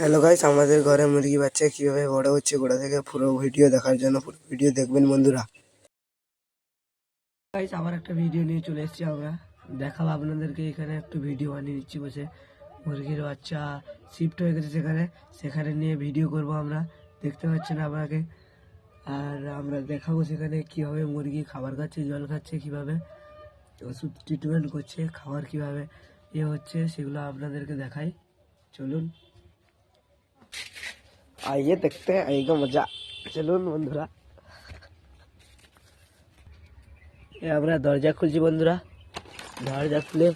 Hello guys আমাদের ঘরে মুরগি বাচ্চা কীভাবে বড় হচ্ছে গোড়া থেকে পুরো ভিডিও দেখার জন্য পুরো ভিডিও দেখবেন বন্ধুরা। গাইস আবার একটা ভিডিও নিয়ে চলে এসেছি আমরা। দেখাবো আপনাদেরকে, এখানে একটু ভিডিও বানিয়ে নিচ্ছি বসে। মুরগির বাচ্চা শিফট হয়ে গেছে সেখানে। সেখানে নিয়ে ভিডিও করব আমরা। দেখতে পাচ্ছেন আপনাকে। আর আমরা দেখাবো সেখানে কীভাবে মুরগি খাবার খাচ্ছে, জল খাচ্ছে কীভাবে, ওষুধ ট্রিটমেন্ট করছে খাবার কীভাবে, এ হচ্ছে, সেগুলো আপনাদেরকে দেখাই। চলুন। आइए देखते हैं आएगा मजा চলুন বন্ধুরা এ আমরা দরজা খুলছি বন্ধুরা দরজা খুলে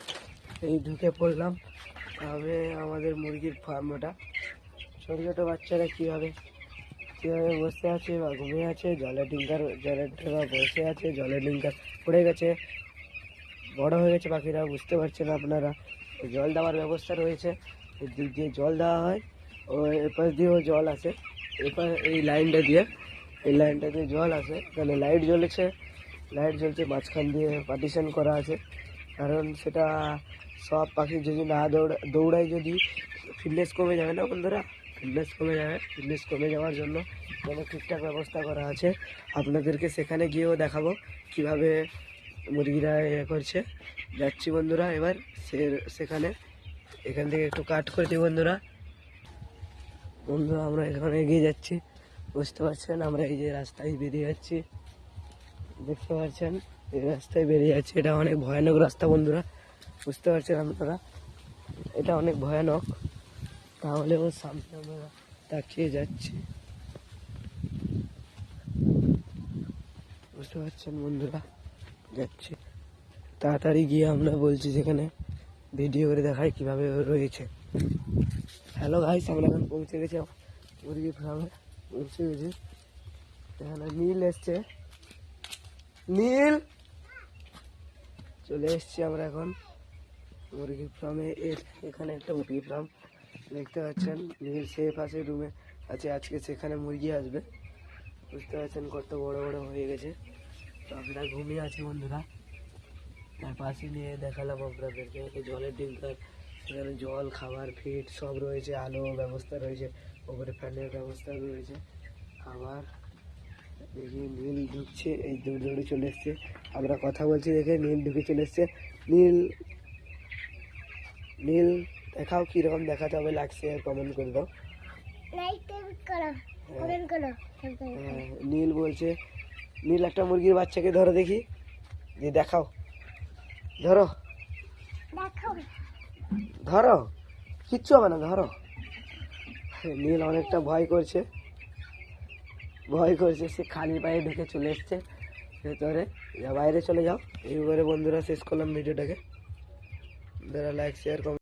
এই ঢুকে পড়লাম তবে আমাদের মুরগির ফার্ম ওটা ছোটো ছোটো বাচ্চারা কীভাবে কীভাবে বসে আছে বা ঘুমিয়ে আছে জলের ডিঙ্কার জলের ড্রামা বসে আছে জলের ডিঙ্কার পড়ে গেছে বড় হয়ে গেছে পাখিরা বুঝতে পারছেন আপনারা জল দেওয়ার ব্যবস্থা রয়েছে এদিক দিয়ে জল দেওয়া হয় ও এপাশ দিয়েও জল আসে এপাশ এই লাইনটা দিয়ে, এই লাইনটা দিয়ে জল আসে এখানে লাইট জ্বলেছে। লাইট জ্বলছে, মাঝখান দিয়ে পার্টিশন করা আছে। কারণ সেটা সব পাখি যদি না দৌড়া, দৌড়ায় যদি ফিটনেস কমে যাবে না বন্ধুরা? ফিটনেস কমে যাবে। ফিটনেস কমে যাওয়ার জন্য কোনো ঠিকঠাক ব্যবস্থা করা আছে। আপনাদেরকে সেখানে গিয়েও দেখাবো কীভাবে মুরগিরা ইয়ে করছে। যাচ্ছি বন্ধুরা এবার সে, সেখানে। এখান থেকে একটু কাট করছি বন্ধুরা। বন্ধুরা আমরা এখানে এগিয়ে যাচ্ছি। বুঝতে পারছেন, আমরা এই যে রাস্তায় বেরিয়ে যাচ্ছি। দেখতে পাচ্ছেন, এই রাস্তায় বেরিয়ে যাচ্ছি। এটা অনেক ভয়ানক রাস্তা, বন্ধুরা। বুঝতে পারছেন আপনারা? এটা অনেক ভয়ানক। তাহলে ওর সামনে আমরা তাকিয়ে যাচ্ছি। বুঝতে পারছেন, বন্ধুরা? যাচ্ছি। তাড়াতাড়ি গিয়ে আমরা বলছি যেখানে ভিডিও করে দেখায় কীভাবে রয়েছে। হ্যালো গাইস, আমরা এখন পৌঁছে গেছি মুরগি ফার্মে পৌঁছে গেছি। এখানে নীল এসছে। নীল! চলে এসছি আমরা এখন। মুরগি ফার্মে এর এখানে একটা মুরগি ফার্ম দেখতে পাচ্ছেন, নীল সে পাশে রুমে আছে। আজকে সেখানে মুরগি আসবে। বুঝতে পারছেন কত বড় বড় হয়ে গেছে। তো আমরা ঘুমিয়ে আছি বন্ধুরা। তার পাশে নিয়ে দেখালাম আপনাদেরকে। জলের ডিঙ্কার সেখানে জল খাবার ফিট সব রয়েছে আলো ব্যবস্থা রয়েছে ওপরে ফ্যানের ব্যবস্থা রয়েছে খাবার দেখি নীল ঢুকছে এই দৌড় দৌড়ে চলে এসছে আমরা কথা বলছি দেখে নীল ঢুকে চলে এসছে নীল নীল দেখাও কীরকম দেখাতে হবে লাগছে কমেন্ট করে দাও। করো হ্যাঁ, নীল বলছে নীল একটা মুরগির বাচ্চাকে ধরো দেখি দেখাও ধরো। দেখো ধরো, কিচ্ছু হবে না, ধরো। নীল অনেকটা ভয় করছে। ভয় করছে, সে খালি পায়ে ঢুকে চলে এসছে। ভেতরে বাইরে চলে যাও। এইবারে বন্ধুরা শেষ করলাম ভিডিওটাকে। যারা লাইক শেয়ার কমেন্ট